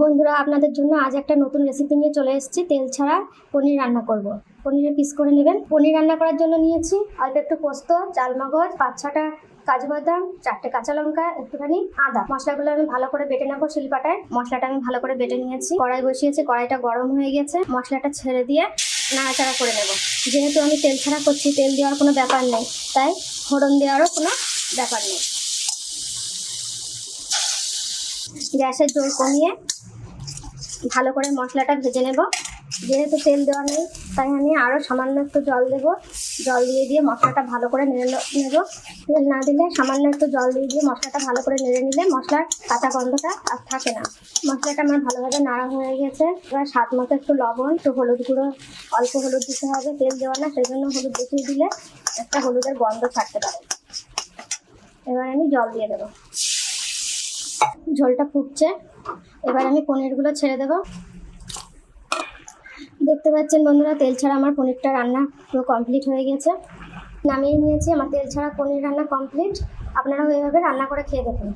বন্ধুরা, আপনাদের জন্য আজ একটা নতুন রেসিপি নিয়ে চলে এসেছি। তেল ছাড়া পনির রান্না করব। পনিরের পিস করে নেবেন। পনির রান্না করার জন্য নিয়েছি অল্প একটু পোস্ত চালমগজ পাঁচ ছটা কাজু বাদাম, চারটে কাঁচা লঙ্কা, একটুখানি আদা। মশলাগুলো আমি ভালো করে বেটে নেব শিলপাটায়। মশলাটা আমি ভালো করে বেটে নিয়েছি। কড়াই বসিয়েছি, কড়াইটা গরম হয়ে গেছে। মশলাটা ছেড়ে দিয়ে নাড়াচাড়া করে নেব। যেহেতু আমি তেল ছাড়া করছি, তেল দেওয়ার কোনো ব্যাপার নেই। তাই ফোড়ন দেওয়ারও কোনো ব্যাপার নেই। গ্যাসের জোর কমিয়ে ভালো করে মশলাটা ভেজে নেব। যেহেতু তেল দেওয়া নেই, তাই আমি আরও সামান্য একটু জল দেব। জল দিয়ে দিয়ে মশলাটা ভালো করে নেড়ে নেব। তেল না দিলে সামান্য একটু জল দিয়ে দিয়ে মশলাটা ভালো করে নেড়ে নিলে মশলার কাঁচা গন্ধটা আর থাকে না। মশলাটা আমার ভালোভাবে নাড়া হয়ে গেছে। এবার স্বাদ মতো একটু লবণ, একটু হলুদ গুঁড়ো, অল্প হলুদ দিতে হবে। তেল দেওয়া না, সেই জন্য হলুদ বেশি দিলে একটা হলুদের গন্ধ থাকতে পারে। এবার আমি জল দিয়ে দেবো। ঝোলটা ফুটছে। এবার আমি পনিরগুলো ছেড়ে দেব। দেখতে পাচ্ছেন বন্ধুরা, তেল ছাড়া আমার পনিরটা রান্না পুরো কমপ্লিট হয়ে গেছে। নামিয়ে নিয়েছি, আমার তেল ছাড়া পনির রান্না কমপ্লিট আপনারাও এইভাবে রান্না করে খেয়ে দেখুন।